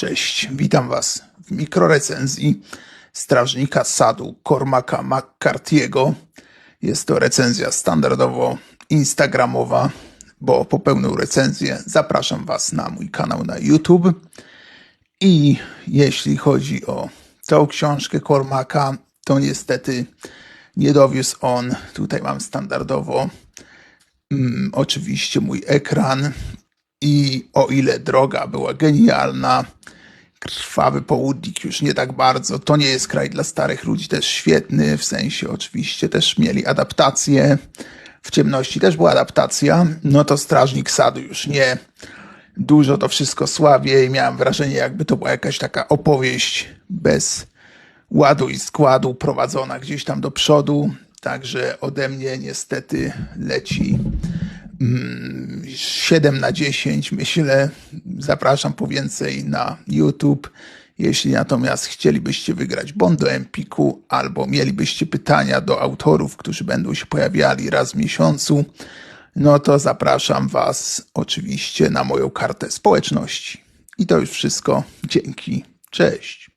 Cześć, witam Was w mikrorecenzji strażnika sadu Cormaca McCarthy'ego. Jest to recenzja standardowo instagramowa, bo po pełną recenzję zapraszam Was na mój kanał na YouTube. I jeśli chodzi o tą książkę Cormaca, to niestety nie dowiózł on. Tutaj mam standardowo mm, oczywiście mój ekran i o ile droga była genialna, krwawy południk już nie tak bardzo. To nie jest kraj dla starych ludzi, też świetny, w sensie oczywiście też mieli adaptację. W ciemności też była adaptacja, no to Strażnik Sadu już nie. Dużo to wszystko słabiej. Miałem wrażenie, jakby to była jakaś taka opowieść bez ładu i składu, prowadzona gdzieś tam do przodu. Także ode mnie niestety leci 7 na 10, myślę. Zapraszam po więcej na YouTube. Jeśli natomiast chcielibyście wygrać bon do Empiku albo mielibyście pytania do autorów, którzy będą się pojawiali raz w miesiącu, no to zapraszam Was oczywiście na moją kartę społeczności. I to już wszystko. Dzięki. Cześć.